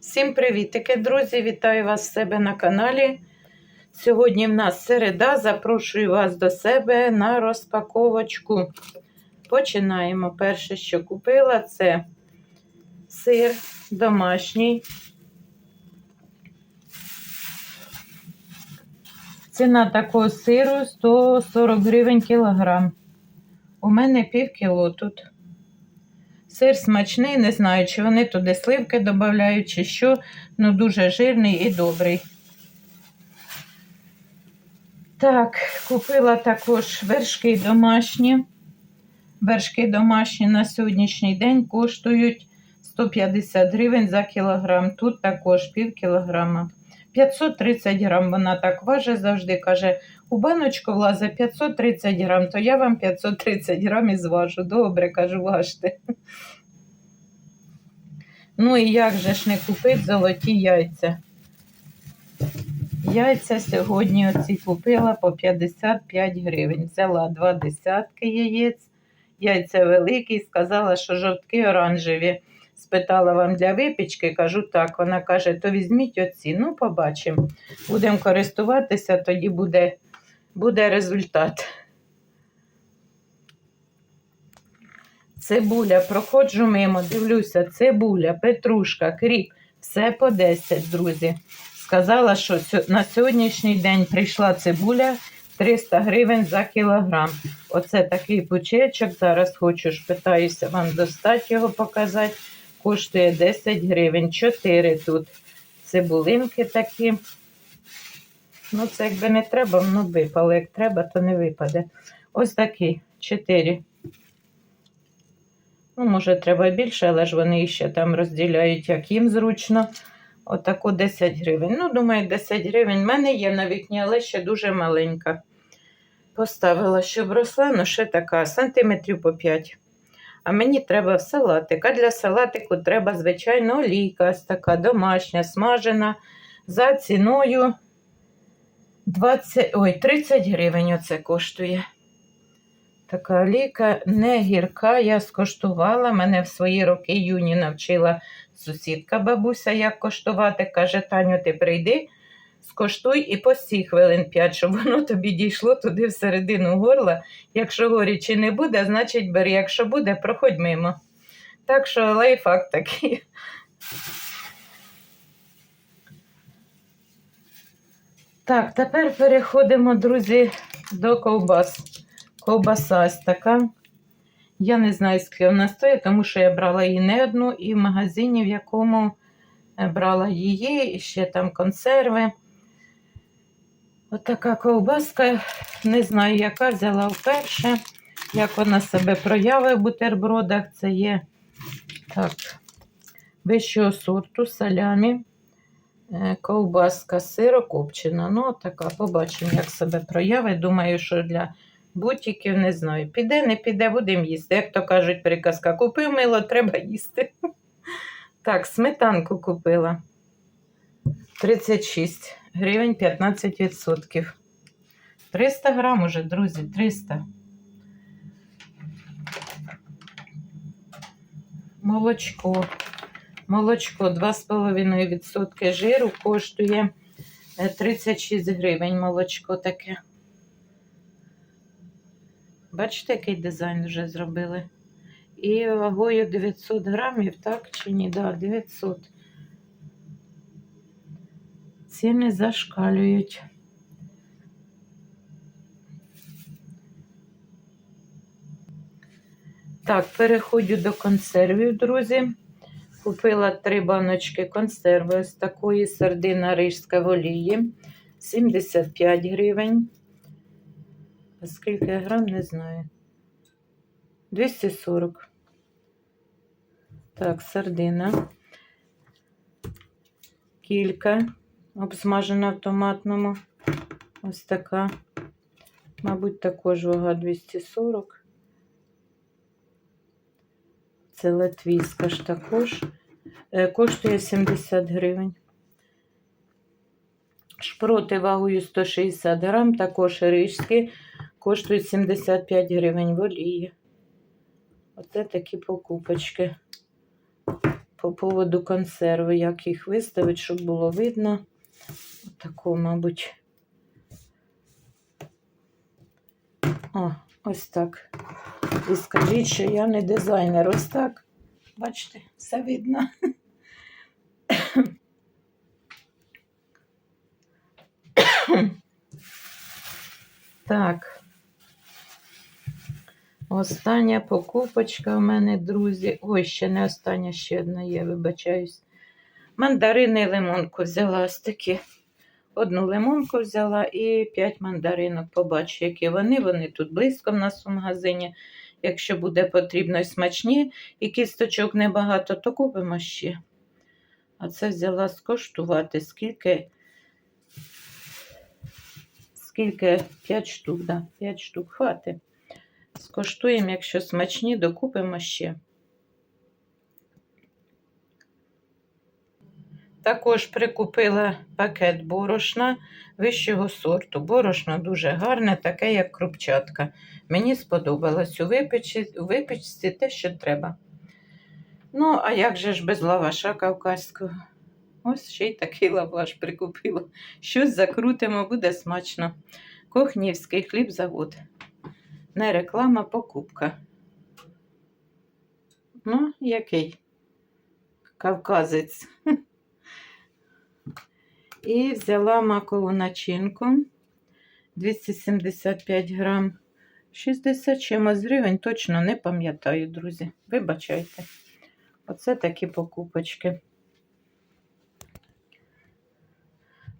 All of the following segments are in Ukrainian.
Всім привітики, друзі! Вітаю вас в себе на каналі. Сьогодні в нас середа. Запрошую вас до себе на розпаковочку. Починаємо. Перше, що купила, це сир домашній. Ціна такого сиру 140 гривень кілограм. У мене пів кіло тут. Сир смачний, не знаю, чи вони туди сливки додають, чи що, ну дуже жирний і добрий. Так, купила також вершки домашні. Вершки домашні на сьогоднішній день коштують 150 гривень за кілограм. Тут також пів кілограма. 530 грам вона так важить завжди. Каже, у баночку влазить 530 грам, то я вам 530 грам і зважу. Добре, кажу, важте. Ну і як же ж не купити золоті яйця? Яйця сьогодні оці купила по 55 гривень. Взяла два десятки яєць, яйця великі, сказала, що жовтки оранжеві. Спитала вам для випічки, кажу так. Вона каже, то візьміть оці. Ну, побачимо. Будемо користуватися, тоді буде, буде результат. Цибуля, проходжу мимо, дивлюся, цибуля, петрушка, кріп, все по 10, друзі. Сказала, що на сьогоднішній день прийшла цибуля 300 гривень за кілограм. Оце такий пучечок. Зараз хочу ж питаюся вам достати його показати. Коштує 10 гривень. 4 тут цибулинки такі. Ну, це якби не треба, воно випало. Як треба, то не випаде. Ось такі 4. Ну, може, треба більше, але ж вони ще там розділяють, як їм зручно. Отаку 10 гривень. Ну, думаю, 10 гривень. В мене є на вікні, але ще дуже маленька. Поставила, щоб росла, ну ще така, сантиметрів по 5. А мені треба в салатик. А для салатику треба, звичайно, олійка, така домашня, смажена. За ціною 20, ой, 30 гривень оце коштує. Така олійка не гірка, я скоштувала. Мене в свої роки юні навчила сусідка бабуся, як коштувати. Каже, Таню, ти прийди, скоштуй і постій хвилин 5, щоб воно тобі дійшло туди всередину горла. Якщо горічі не буде, значить бери. Якщо буде, проходь мимо. Так що лайфхак такий. Так, тепер переходимо, друзі, до ковбас. Ковбаса ось така. Я не знаю, скільки вона стоїть, тому що я брала її не одну, і в магазині, в якому е, брала її, і ще там консерви. Отака ковбаска, не знаю, яка взяла вперше. Як вона себе проявить в бутербродах, це є так, вищого сорту салямі, е, ковбаска сирокопчена. Ну, така, побачимо, як себе проявить. Думаю, що для бутіків не знаю. Піде, не піде, будемо їсти. Як то кажуть, приказка, купив мило, треба їсти. Так, сметанку купила. 36 гривень 15%. 300 грам уже, друзі, 300. Молочко. Молочко 2,5% жиру коштує е, 36 гривень. Молочко таке. Бачите, який дизайн вже зробили? І вагою 900 грамів, так чи ні? Да, 900. Ціни зашкалюють. Так, переходжу до консервів, друзі. Купила три баночки консерви з такої сардина рижська в олії. 75 гривень. А скільки грам, не знаю. 240. Так, сардина. Кілька обсмажена в томатному. Ось така. Мабуть, також вага 240. Це латвійська ж також. Е, Коштує 70 гривень. Шпроти вагою 160 грам, також рижські, коштують 75 гривень в олії. Оце такі покупочки. по поводу консерви, як їх виставити, щоб було видно. Таку, мабуть. О, ось так. І скажіть, що я не дизайнер. Ось так. Бачите, все видно. Так. Остання покупочка у мене, друзі. Ой, ще не остання, ще одна є, вибачаюсь. Мандарини і лимонку взяла ось такі. Одну лимонку взяла і 5 мандаринок. Побачу, які вони. Вони тут близько в нас у магазині. Якщо буде потрібно смачні, і кісточок небагато, то купимо ще. А це взяла скоштувати, скільки. Скільки? 5 штук, да, 5 штук хватить. Скоштуємо, якщо смачні, докупимо ще. Також прикупила пакет борошна вищого сорту. Борошно дуже гарне, таке, як крупчатка. Мені сподобалось у випічці, те, що треба. Ну, а як же ж без лаваша кавказького? Ось ще й такий лаваш прикупила. Щось закрутимо, буде смачно. Кохнівський хлібзавод. Не реклама, покупка. Ну, який? Кавказець. І взяла макову начинку 275 грам. 60 чимось гривень, точно не пам'ятаю, друзі. Вибачайте. Оце такі покупочки.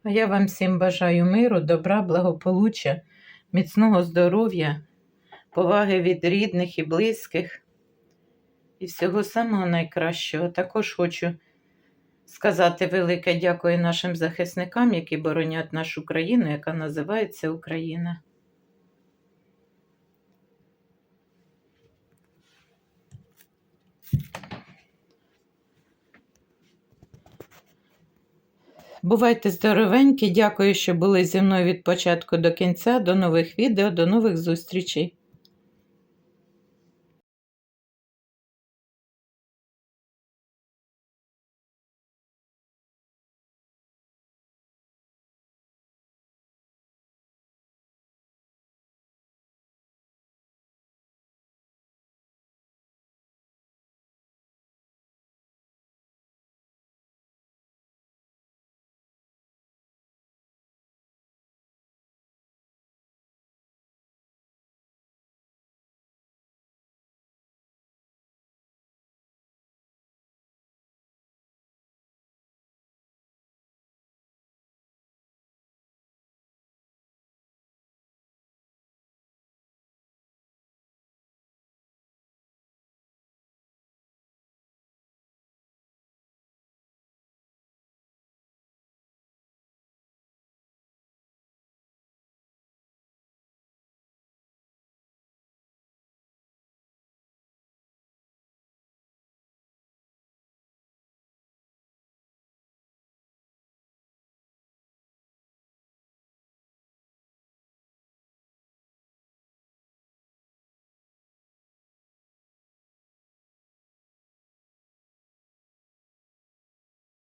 А я вам всім бажаю миру, добра, благополуччя, міцного здоров'я, поваги від рідних і близьких і всього самого найкращого. Також хочу сказати велике дякую нашим захисникам, які боронять нашу країну, яка називається Україна. Бувайте здоровенькі, дякую, що були зі мною від початку до кінця. До нових відео, до нових зустрічей.